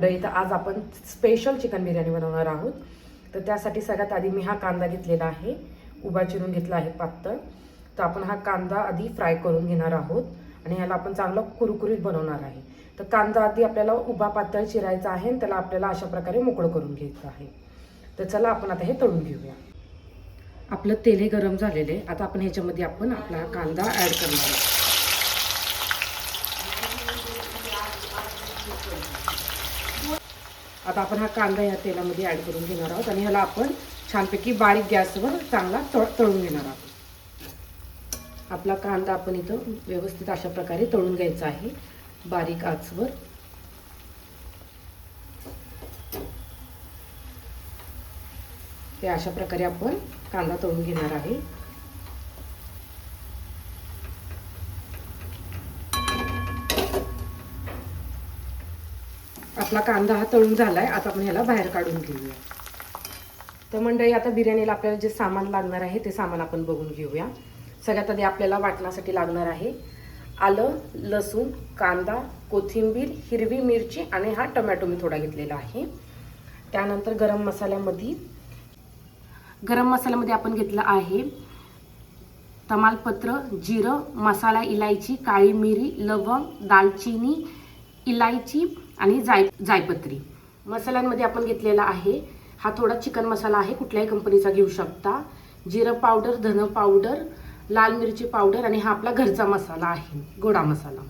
तर इथं आज आपण स्पेशल चिकन बिर्याणी बनवणार आहोत. तर त्यासाठी सगळ्यात आधी मी हा कांदा घेतलेला आहे. उभा चिरून घेतला आहे पातळ. तर आपण हा कांदा आधी फ्राय करून घेणार आहोत आणि ह्याला आपण चांगला कुरकुरीत बनवणार आहे. तर कांदा आधी आपल्याला उभा पातळ चिरायचा आहे आणि त्याला आपल्याला अशा प्रकारे मोकळं करून घ्यायचं आहे. तर चला आपण आता हे तळून घेऊया. आपलं तेल हे गरम झालेलं आहे. आता आपण ह्याच्यामध्ये आपण आपला हा कांदा ॲड करणार आहोत. आता आपण हा कांदा या तेलामध्ये ॲड करून घेणार आहोत आणि ह्याला आपण छानपैकी बारीक गॅसवर चांगला तळ तळून घेणार आहोत. आपला कांदा आपण इथं व्यवस्थित अशा प्रकारे तळून घ्यायचा आहे. बारीक आचवर. ते अशा प्रकारे आपण कांदा तळून घेणार आहे. आपला कांदा हा तळून झाला आहे आता आपण ह्याला बाहेर काढून घेऊया. तर मंडळी आता बिर्याणीला आपल्याला जे सामान लागणार आहे ते सामान आपण बघून घेऊया. सगळ्यात आधी आपल्याला वाटण्यासाठी लागणार आहे आलं लसूण कांदा कोथिंबीर हिरवी मिरची आणि हा टमॅटो मी थोडा घेतलेला आहे. त्यानंतर गरम मसाल्यामध्ये गरम मसाल्यामध्ये आपण घेतलं आहे तमालपत्र जिरं मसाला इलायची काळी मिरी लवंग दालचिनी इलायची आणि जाय जायपत्री. मसाल्यांमध्ये आपण घेतलेला आहे. हा थोडा चिकन मसाला आहे. कुठल्याही कंपनीचा घेऊ शकता. जिरं पावडर धन पावडर लाल मिरची पावडर आणि हा आपला घरचा मसाला आहे. गोडा मसाला.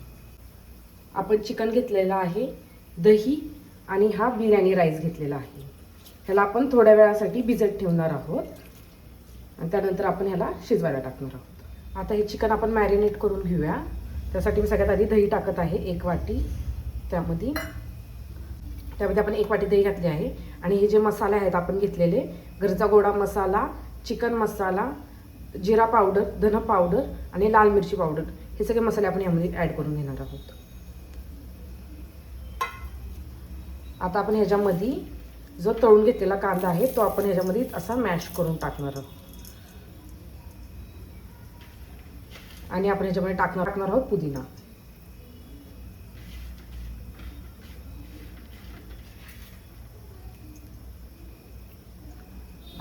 आपण चिकन घेतलेला आहे. दही आणि हा बिर्याणी राईस घेतलेला आहे. ह्याला आपण थोड्या वेळासाठी भिजत ठेवणार आहोत. आणि त्यानंतर आपण ह्याला शिजवायला टाकणार आहोत. आता हे चिकन आपण मॅरिनेट करून घेऊया. त्यासाठी मी सगळ्यात आधी दही टाकत आहे एक वाटी. त्यामध्ये त्यामध्ये आपण एक वाटी दही घातली आहे. आणि हे जे मसाले आहेत आपण घेतलेले घरचा गोडा मसाला चिकन मसाला जिरा पावडर धन पावडर आणि लाल मिरची पावडर हे सगळे मसाले आपण यामध्ये ॲड करून घेणार आहोत. आता आपण ह्याच्यामध्ये जो तळून घेतलेला कांदा आहे तो आपण ह्याच्यामध्ये असा मॅश करून टाकणार आहोत. आणि आपण ह्याच्यामध्ये टाकणार टाकणार आहोत पुदिना.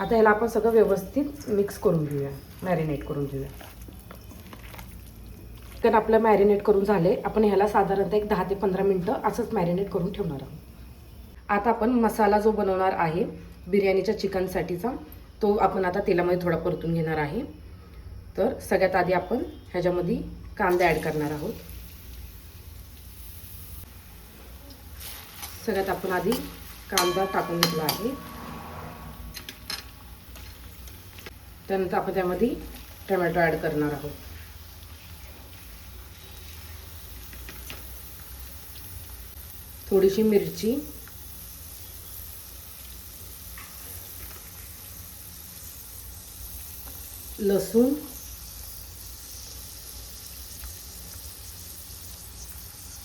आता ह्याला आपण सगळं व्यवस्थित मिक्स करून घेऊया. मॅरिनेट करून घेऊया. तर आपलं मॅरिनेट करून झाले आपण ह्याला साधारणतः एक दहा ते पंधरा मिनटं असंच मॅरिनेट करून ठेवणार आहोत. आता आपण मसाला जो बनवणार आहे बिर्याणीच्या चिकनसाठीचा तो आपण आता तेलामध्ये थोडा परतून घेणार आहे. तर सगळ्यात आधी आपण ह्याच्यामध्ये कांदा ॲड करणार आहोत. सगळ्यात आपण आधी कांदा टाकून घेतला आहे. त्यानंतर आपण त्यामध्ये टोमॅटो ॲड करणार आहोत. थोडीशी मिरची. लसूण.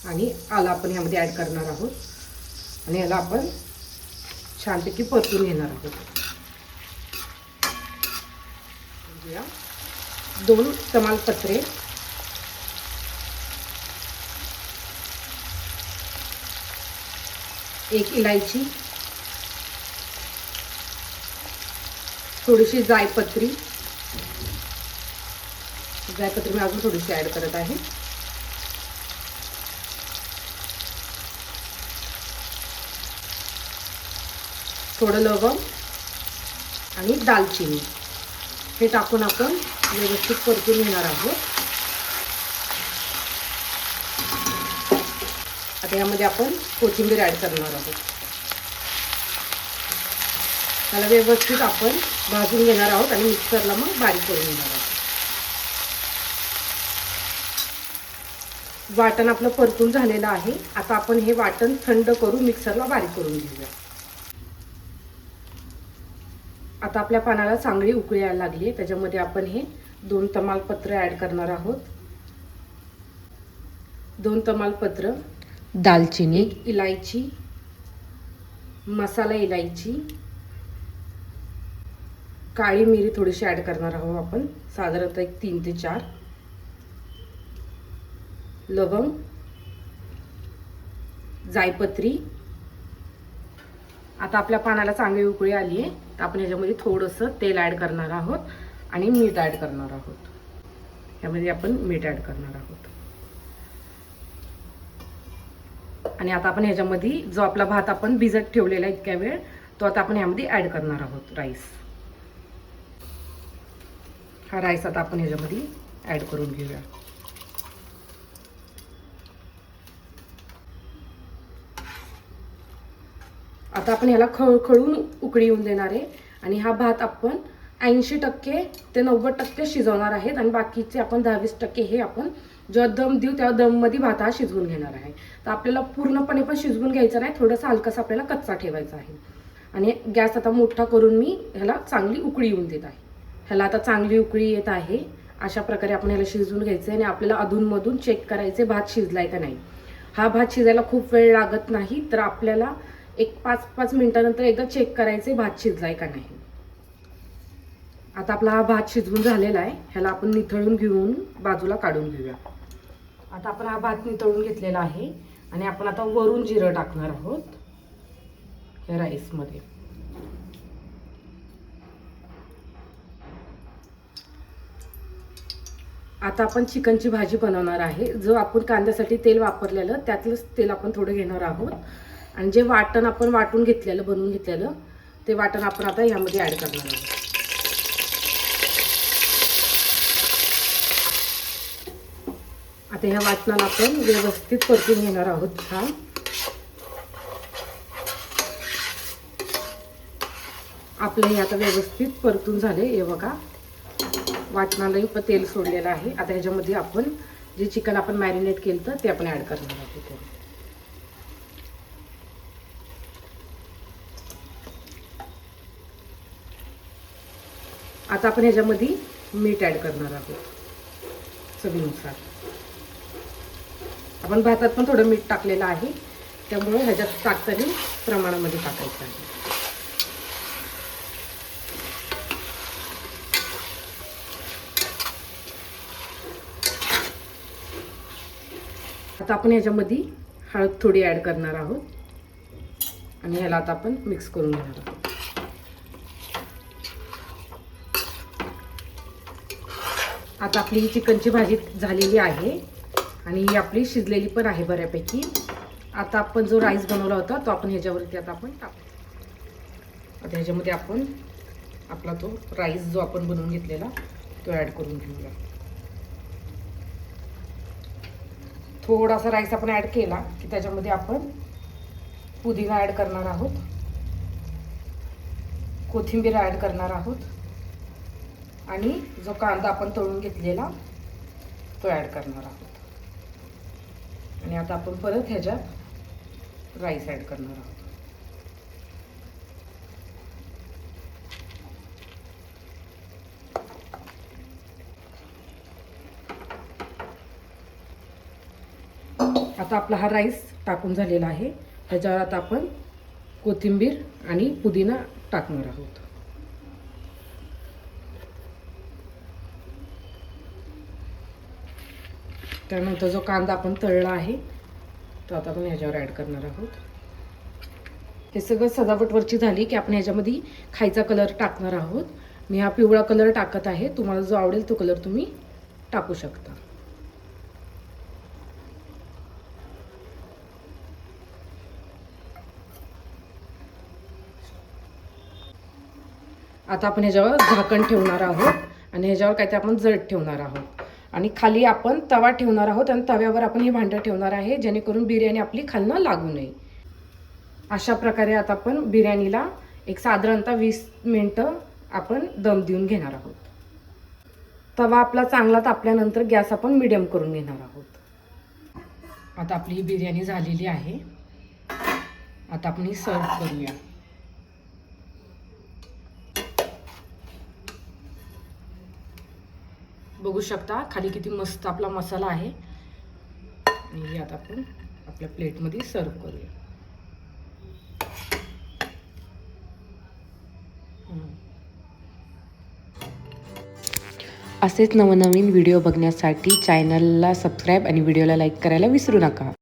आणि आला आपण ह्यामध्ये ॲड करणार आहोत. आणि याला आपण छानपैकी परतून घेणार आहोत. घेऊया. दोन तमालपत्रे. एक इलायची. थोडीशी जायपत्री. जायपत्री मी अजून थोडीशी ॲड करत आहे. थोडं लवंग आणि दालचिनी. हे टाकून आपण व्यवस्थित परतून घेणार आहोत. आता यामध्ये आपण कोथिंबीर ॲड करणार आहोत. त्याला व्यवस्थित आपण भाजून घेणार आहोत आणि मिक्सरला मग बारीक करून घेणार आहोत. वाटण आपलं परतून झालेलं आहे. आता आपण हे वाटण थंड करून मिक्सरला बारीक करून घेऊया. आता आपल्या पानाला चांगली उकळी यायला लागली आहे. त्याच्यामध्ये आपण हे दोन तमालपत्र ॲड करणार आहोत. दोन तमालपत्र. दालचिनी. इलायची. मसाला इलायची. काळी मिरी थोडीशी ॲड करणार आहोत आपण. साधारणतः एक तीन ते चार. लवंग. जायपत्री. आता आपल्या पानाला चांगली उकळी आली आहे. तर आपण याच्यामध्ये थोडंसं तेल ॲड करणार आहोत आणि मीठ ॲड करणार आहोत. यामध्ये आपण मीठ ॲड करणार आहोत. आणि आता आपण ह्याच्यामध्ये जो आपला भात आपण भिजत ठेवलेला इतक्या वेळ तो आता आपण ह्यामध्ये ॲड करणार आहोत राईस हा राईस आता आपण ह्याच्यामध्ये ॲड करून घेऊया. आता आपण ह्याला खळखळून उकळी येऊन देणार आहे. आणि हा भात आपण ऐंशी टक्के ते नव्वद टक्के शिजवणार आहेत. आणि बाकीचे आपण दहावीस टक्के हे आपण जेव्हा दम देऊ तेव्हा दममध्ये भात हा शिजवून घेणार आहे. तर आपल्याला पूर्णपणे पण शिजवून घ्यायचं नाही. थोडंसं हलकंसं आपल्याला कच्चा ठेवायचा आहे. आणि गॅस आता मोठा करून मी ह्याला चांगली उकळी येऊन देत आहे. ह्याला आता चांगली उकळी येत आहे. अशा प्रकारे आपण ह्याला शिजवून घ्यायचं आणि आपल्याला अधूनमधून चेक करायचे भात शिजलाय का नाही. हा भात शिजायला खूप वेळ लागत नाही. तर आपल्याला एक पाच पाच मिनिटानंतर एकदा चेक करायचे भात शिजलाय का नाही. आता आपला हा भात शिजवून झालेला आहे. ह्याला आपण निथळून घेऊन बाजूला काढून घेऊया. आता आपण हा भात निथळून घेतलेला आहे आणि आपण आता वरून जिरं टाकणार आहोत या राईसमध्ये. आता आपण चिकनची भाजी बनवणार आहे. जो आपण कांद्यासाठी तेल वापरलेलं त्यातलंच तेल आपण थोडं घेणार आहोत. आणि जे वाटण आपण वाटून घेतलेलं बनवून घेतलेलं ते वाटण आपण आता ह्यामध्ये ॲड करणार आहोत. आता ह्या वाटणाला आपण व्यवस्थित परतून घेणार आहोत छान आपलं हे आता व्यवस्थित परतून झाले हे बघा. वाटणालाही पण तेल सोडलेलं आहे. आता ह्याच्यामध्ये आपण जे चिकन आपण मॅरिनेट केलं तर ते आपण ॲड करणार आहोत आता आपण ह्याच्यामध्ये मीठ ॲड करणार आहोत. चवीनुसार. आपण भातात पण थोडं मीठ टाकलेलं आहे. त्यामुळे ह्याच्यात टाकताना प्रमाणामध्ये टाकायचं आहे. आता आपण ह्याच्यामध्ये हळद थोडी ॲड करणार आहोत. आणि ह्याला आता आपण मिक्स करून घेणार आहोत. आता आपली ही चिकनची भाजी झालेली आहे आणि ही आपली शिजलेली पण आहे बऱ्यापैकी. आता आपण जो राईस बनवला होता तो आपण ह्याच्यावरती आता आपण टाकू. आता ह्याच्यामध्ये आपण आपला तो राईस जो आपण बनवून घेतलेला तो ॲड करून घेऊया. थोडासा राईस आपण ॲड केला की त्याच्यामध्ये आपण पुदिना ॲड करणार आहोत. कोथिंबीर ॲड करणार आहोत. आणि जो कांदा आपण तळून घेतलेला तो ॲड करणार आहोत. आणि आता आपण परत ह्याच्यात राईस ॲड करणार आहोत. आता आपला हा राईस टाकून झालेला आहे. ह्याच्यावर आता आपण कोथिंबीर आणि पुदिना टाकणार आहोत. त्यानंतर जो कांदा आपण तळला आहे तो आता आपण ह्याच्यावर ॲड करणार आहोत. हे सगळं सजावटवरची झाली की आपण ह्याच्यामध्ये खायचा कलर टाकणार आहोत. मी हा पिवळा कलर टाकत आहे. तुम्हाला जो आवडेल तो कलर तुम्ही टाकू शकता. आता आपण ह्याच्यावर झाकण ठेवणार आहोत आणि ह्याच्यावर काहीतरी आपण जड ठेवणार आहोत. आणि खाली आपण तवा ठेवणार आहोत आणि तव्यावर आपण ही भांडं ठेवणार आहे जेणेकरून बिर्याणी आपली खालनं लागू नये. अशा प्रकारे आता आपण बिर्याणीला एक साधारणतः वीस मिनटं आपण दम देऊन घेणार आहोत. तवा आपला चांगला तापल्यानंतर गॅस आपण मिडियम करून घेणार आहोत. आता आपली ही बिर्याणी झालेली आहे. आता आपण ही सर्व करूया. बघू शकता खाली किती मस्त आपला मसाला आहे. आणि यात आपण आपल्या प्लेटमध्ये सर्व करूया. असेच नवनवीन व्हिडिओ बघण्यासाठी चॅनलला सबस्क्राईब आणि व्हिडिओला लाईक करायला विसरू नका.